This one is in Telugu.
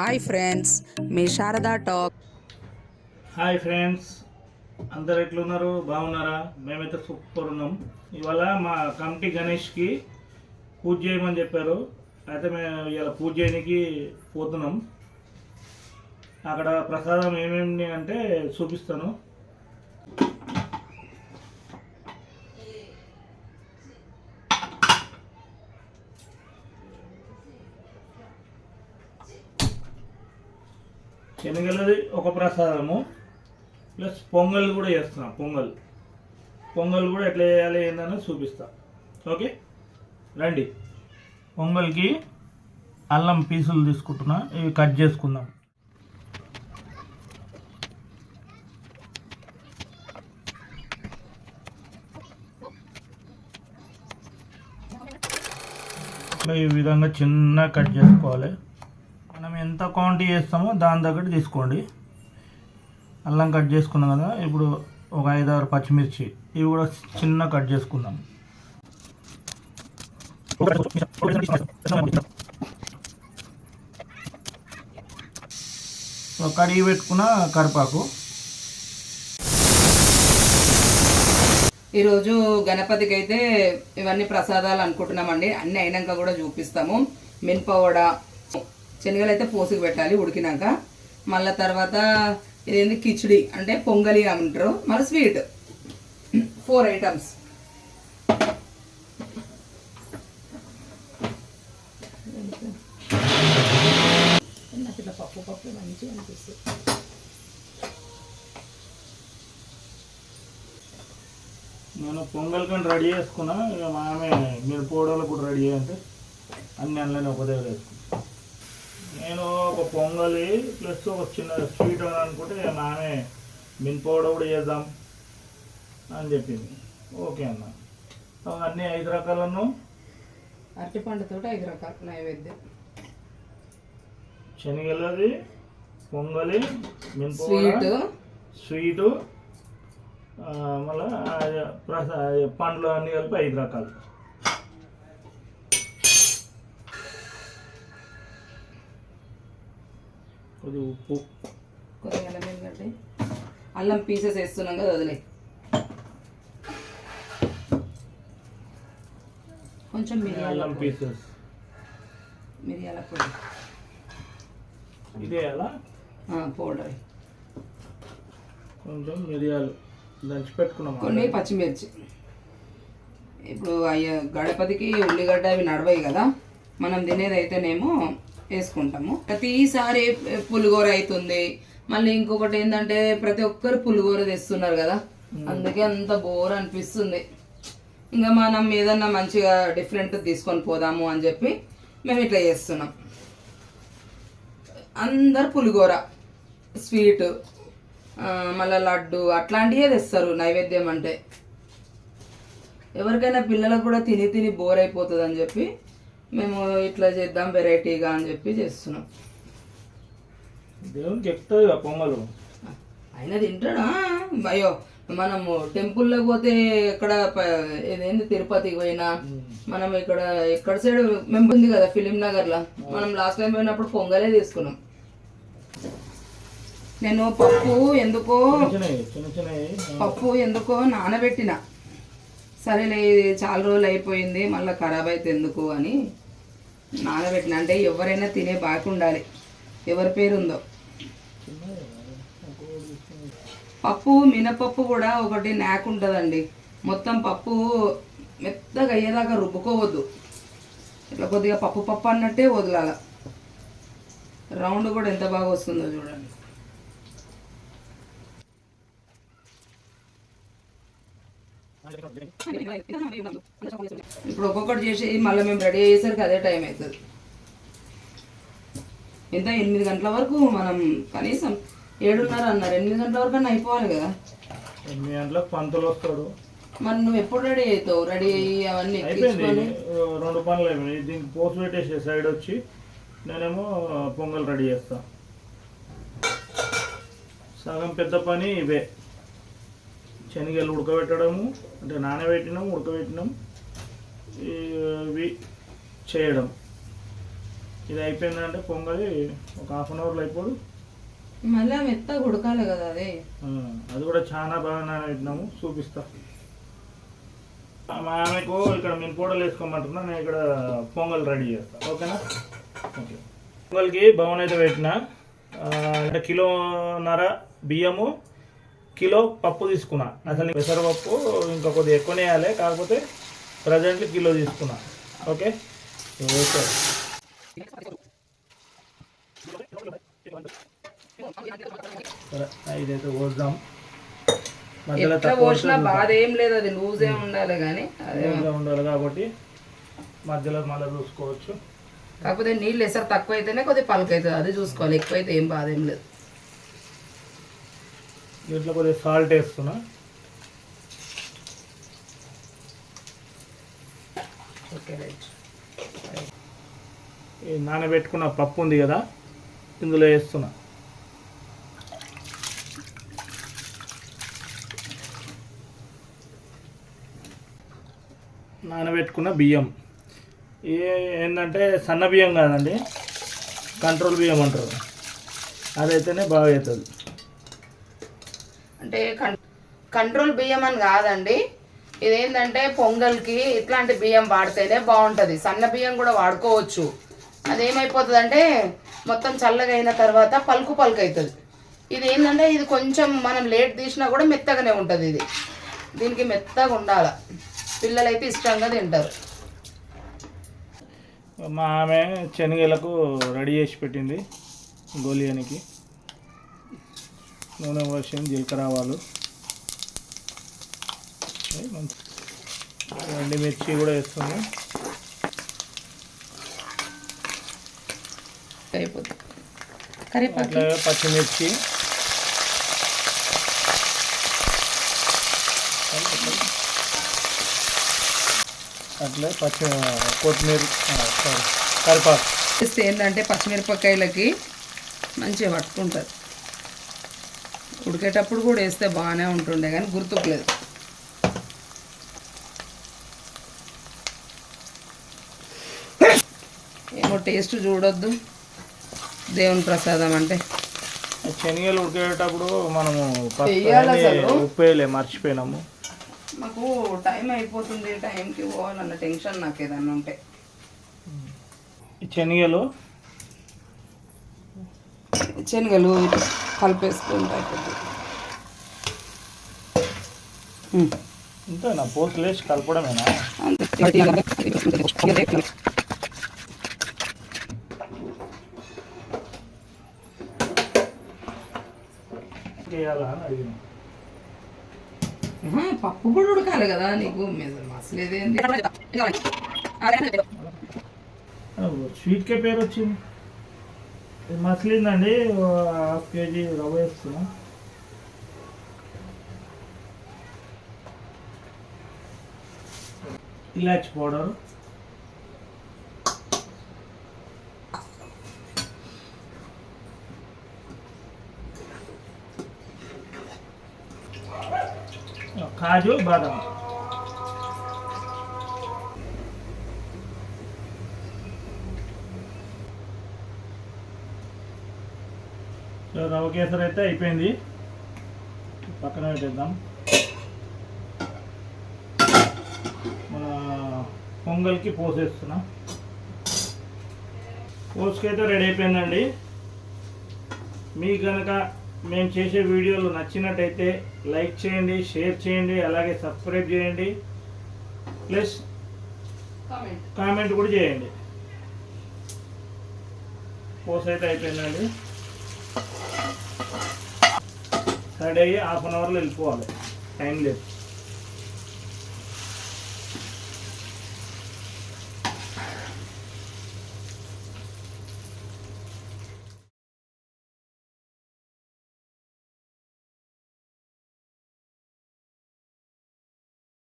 హాయ్ ఫ్రెండ్స్ మీ శారదా టాక్ హాయ్ ఫ్రెండ్స్ అందరు ఎట్లున్నారు? బాగున్నారా? మేమైతే సూపర్ ఉన్నాం. ఇవాళ మా కమిటీ గణేష్కి పూజ చేయమని చెప్పారు. అయితే మేము ఇవాళ పూజ చేయడానికి పోతున్నాం. అక్కడ ప్రసాదం ఏమేమి అంటే చూపిస్తాను. శనగలది ఒక ప్రసాదము ప్లస్ పొంగల్ కూడా చేస్తున్నాం పొంగల్. పొంగల్ కూడా ఎట్లా చేయాలి ఏందని చూపిస్తా. ఓకే? రండి. పొంగల్కి అల్లం పీసులు తీసుకుంటున్నా ఇవి కట్ చేసుకుందాం. ఈ విధంగా చిన్న కట్ చేసుకోవాలి. ఎంత క్వాంటిటీ చేస్తామో దాని తగ్గట్టు తీసుకోండి. అల్లం కట్ చేసుకున్నాం కదా ఇప్పుడు ఒక ఐదు ఆరు పచ్చిమిర్చి ఇవి కూడా చిన్న కట్ చేసుకుందాం. కడిగి పెట్టుకున్న కరిపాకు ఈరోజు గణపతికి అయితే ఇవన్నీ ప్రసాదాలు అనుకుంటున్నామండి. అన్నీ అయినాక కూడా చూపిస్తాము. మినపవడ శనగలు అయితే పోసుకు పెట్టాలి ఉడికినాక. మళ్ళీ తర్వాత ఇదేంటి కిచిడి అంటే పొంగలి అంటారు. మళ్ళీ స్వీట్. ఫోర్ ఐటమ్స్ పప్పు పప్పు మంచిగా అనిపిస్తుంది. నేను పొంగల్ కానీ రెడీ చేసుకున్నా. ఇక మా ఆమె మీరు పోవడాలు కూడా రెడీ అంటే అన్ని అందులోనే ఒక దగ్గర వేసుకున్నా నేను ఒక పొంగలి ప్లస్ ఒక చిన్న స్వీట్ అని అనుకుంటే ఇక మా ఆమె మినపౌడ కూడా చేద్దాం అని చెప్పింది. ఓకే అన్న. అన్ని ఐదు రకాలను అరటిపండుతో ఐదు రకాల నైవేద్యం. శనగలది పొంగలి మినపౌడ స్వీట్. స్వీటు మళ్ళా పండ్లు అన్నీ కలిపి ఐదు రకాలు. కొద్దిగా ఉప్పు. కొద్దిగా అల్లం ఎందుకంటే అల్లం పీసెస్ వేస్తున్నాం కదా వదిలే. కొంచెం మిరియాల అల్లం. పీసెస్ మిరియాల పొడి. ఇదే అలా? పౌడర్. కొంచెం మిరియాలు. దంచి పెట్టుకున్నాం కొన్ని పచ్చిమిర్చి. ఇప్పుడు అయ్య గణపతికి ఉల్లిగడ్డ అవి నడవాయి కదా. మనం తినేది అయితేనేమో వేసుకుంటాము. ప్రతిసారి పులిగోర అవుతుంది మళ్ళీ ఇంకొకటి ఏంటంటే ప్రతి ఒక్కరు పులిగోర తెస్తున్నారు కదా. అందుకే అంత బోర్ అనిపిస్తుంది. ఇంకా మనం ఏదన్నా మంచిగా డిఫరెంట్ తీసుకొని పోదాము అని చెప్పి మేము ఇట్లా చేస్తున్నాం. అందరు పులిగోర స్వీట్ మళ్ళీ లడ్డు అట్లాంటివే తెస్తారు నైవేద్యం అంటే. ఎవరికైనా పిల్లలకు కూడా తిని తిని బోర్ అయిపోతుంది అని చెప్పి మేము ఇట్లా చేద్దాం వెరైటీగా అని చెప్పి చేస్తున్నాం. దేవునికి కదా పొంగలు ఆయన తింటాడా? అయ్యో మనము టెంపుల్లోకి పోతే ఎక్కడ ఇదేంది తిరుపతికి పోయినా మనం ఇక్కడ ఎక్కడ సైడ్ మేము ఉంది కదా ఫిలిం నగర్లో. మనం లాస్ట్ టైం పోయినప్పుడు పొంగలే తీసుకున్నాం. నేను పప్పు ఎందుకో పప్పు ఎందుకో నానబెట్టిన. సరేలే చాలా రోజులు అయిపోయింది మళ్ళీ ఖరాబ్ అయితే ఎందుకు అని నానబెట్టిన. అంటే ఎవరైనా తినే బాగా ఉండాలి. ఎవరి పేరు ఉందో పప్పు మినపప్పు కూడా ఒకటి నాక్ ఉంటుందండి. మొత్తం పప్పు మెత్తగా అయ్యేదాకా రుబ్బుకోవద్దు. ఇట్లా కొద్దిగా పప్పు పప్పు అన్నట్టే వదలాల. రౌండ్ కూడా ఎంత బాగా వస్తుందో చూడండి. ఇప్పుడు ఒక్కొక్కటి చేసి మళ్ళీ మేము రెడీ అయ్యేసరికి అదే టైం అవుతుంది. ఎంత ఎనిమిది గంటల వరకు మనం కనీసం ఏడున్నర అన్నారు. ఎనిమిది గంటల వరకు అన్న అయిపోవాలి కదా? ఎనిమిది గంటలకు పంతులు వస్తాడు. మరి నువ్వు ఎప్పుడు రెడీ అవుతావు? రెడీ అయ్యి అవన్నీ ఎక్కించుకొని? రెండు పనులు అయిపోయినాయి. దీనికి పోసు పెట్టేసి సైడ్ వచ్చి నేనేమో పొంగల్ రెడీ చేస్తా. సగం పెద్ద పని ఇవే. శనగలు ఉడకబెట్టడము అంటే నానబెట్టినాం ఉడకబెట్టినాం ఇవి చేయడం. ఇది అయిపోయిందంటే పొంగలి ఒక హాఫ్ అన్ అవర్లో అయిపోదు. మళ్ళీ మెత్తగా ఉడకాలి కదా అది. అది కూడా చాలా బాగా నానబెట్టినాము చూపిస్తా. మా ఆమెకు ఇక్కడ మేము పూడలు వేసుకోమంటున్నా నేను ఇక్కడ పొంగల్ రెడీ చేస్తాను ఓకేనా? ఓకే. పొంగల్కి బౌన్ అయితే పెట్టిన. అంటే కిలోన్నర బియ్యము కిలో పప్పు తీసుకున్నా. అసలు పెసరపప్పు ఇంకా కొద్దిగా ఎక్కువనే వేయాలి కాకపోతే ప్రజెంట్లీ కిలో తీసుకున్నా. ఓకే? ఓకే. ఇదైతే పోద్దాం మధ్యలో. బాధ ఏం లేదు అది లూజే ఉండాలి కానీ ఉండాలి కాబట్టి మధ్యలో మళ్ళీ చూసుకోవచ్చు. కాకపోతే నీళ్ళు ఎసరు తక్కువ అయితేనే కొద్దిగా పలుకు అవుతుంది అది చూసుకోవాలి. ఎక్కువ అయితే ఏం బాధ ఏం లేదు. దీంట్లో కొద్దిగా సాల్ట్ వేస్తున్నా. Okay right. ఈ నానబెట్టుకున్న పప్పు ఉంది కదా ఇందులో వేస్తున్నా. నానబెట్టుకున్న బియ్యం. ఏ ఏంటంటే సన్న బియ్యం కాదండి కంట్రోల్ బియ్యం అంటారు. అదైతేనే బాగా అవుతుంది అంటే కం- కంట్రోల్ బియ్యం అని కాదండి. ఇదేంటంటే పొంగల్కి ఇట్లాంటి బియ్యం వాడితేనే బాగుంటుంది. సన్న బియ్యం కూడా వాడుకోవచ్చు. అదేమైపోతుంది అంటే మొత్తం చల్లగా అయిన తర్వాత పలుకు పలుకు అవుతుంది ఇది ఏంటంటే ఇది కొంచెం మనం లేట్ తీసినా కూడా మెత్తగానే ఉంటుంది ఇది. దీనికి మెత్తగా ఉండాలి. పిల్లలైతే ఇష్టంగా తింటారు. మా ఆమె శనగలకు రెడీ చేసి పెట్టింది గోలియానికి నూనె పోసింది జీలకర్ర ఆవాలు. మంచి మిర్చి కూడా వేస్తుంది అట్లాగే పచ్చిమిర్చి. అట్లే పచ్చి కొత్తిమీర సారీ కరివేపాకు. వేస్తే ఏంటంటే పచ్చిమిరపకాయలకి మంచిగా పట్టుకుంటుంది. ఉడికేటప్పుడు కూడా వేస్తే బాగానే ఉంటుండే కానీ గుర్తుకులేదు. ఏమో టేస్ట్ చూడొద్దు. దేవుని ప్రసాదం అంటే. శనగలు ఉడికేటప్పుడు మనము. ఉప్పు వేయలే మర్చిపోయినాము. మాకు టైం అయిపోతుంది టైంకి పోవాలన్న టెన్షన్ నాకు ఏదన్నా ఉంటే. శనగలు శనగలు ఇట్లా కలిపేసుకుంటే అయిపోతుంది. ఇంతేనా పోతులు వేసి కలపడమేనా? పప్పు కూడా ఉడకాలి కదా నీకు. మసలేదేంది? స్వీట్కే పేరు వచ్చింది. ఇది మసలిందండి హాఫ్ కేజీ రవ్వ వేస్తున్నాం. ఇలాచి పౌడర్. కాజు బాదం. సో రవ్వ కేసరి అయితే అయిపోయింది. పక్కన పెట్టేద్దాం. మన పొంగల్కి పోసేస్తున్నా. పోసుకైతే రెడీ అయిపోయిందండి. మీకు కనుక మేము చేసే వీడియోలు నచ్చినట్టయితే లైక్ చేయండి షేర్ చేయండి అలాగే సబ్స్క్రైబ్ చేయండి. Plus comment. కూడా చేయండి. పోస్ అయితే అయిపోయిందండి. రెడీ అయ్యి హాఫ్ అన్ అవర్లో వెళ్ళిపోవాలి. టైం లేదు.